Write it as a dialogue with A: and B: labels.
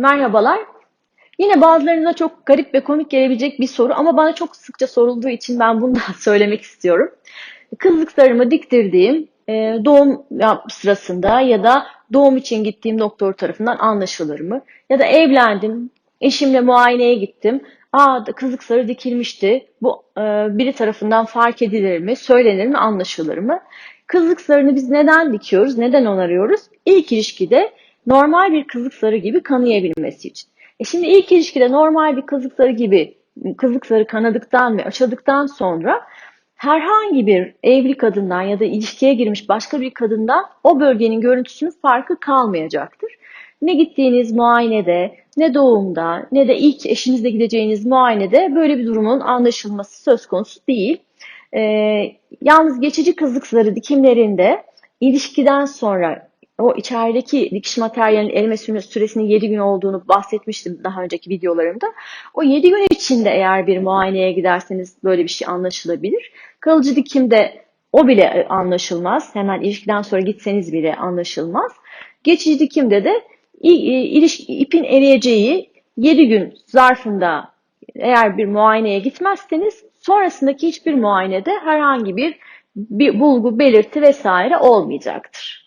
A: merhabalar. Yine bazılarınıza çok garip ve komik gelebilecek bir soru ama bana çok sıkça sorulduğu için ben bunu da söylemek istiyorum. Kızlıklarımı diktirdiğim e, doğum sırasında ya da doğum için gittiğim doktor tarafından anlaşılır mı? Ya da evlendim, eşimle muayeneye gittim. Aa kızlık sarı dikilmişti. Bu e, biri tarafından fark edilir mi? Söylenir mi? Anlaşılır mı? Kızlık sarını biz neden dikiyoruz? Neden onarıyoruz? İlk ilişkide normal bir kızlık sarı gibi kanayabilmesi için. E şimdi ilk ilişkide normal bir kızlık sarı gibi kızlık sarı kanadıktan ve açıldıktan sonra herhangi bir evli kadından ya da ilişkiye girmiş başka bir kadından o bölgenin görüntüsünün farkı kalmayacaktır. Ne gittiğiniz muayenede, ne doğumda, ne de ilk eşinizle gideceğiniz muayenede böyle bir durumun anlaşılması söz konusu değil. Ee, yalnız geçici kızlık zarı dikimlerinde ilişkiden sonra o içerideki dikiş materyalinin erime süre- süresinin 7 gün olduğunu bahsetmiştim daha önceki videolarımda. O 7 gün içinde eğer bir muayeneye giderseniz böyle bir şey anlaşılabilir. Kalıcı dikimde o bile e, anlaşılmaz. Hemen ilişkiden sonra gitseniz bile anlaşılmaz. Geçici dikimde de ipin eriyeceği 7 gün zarfında eğer bir muayeneye gitmezseniz sonrasındaki hiçbir muayenede herhangi bir, bir bulgu, belirti vesaire olmayacaktır.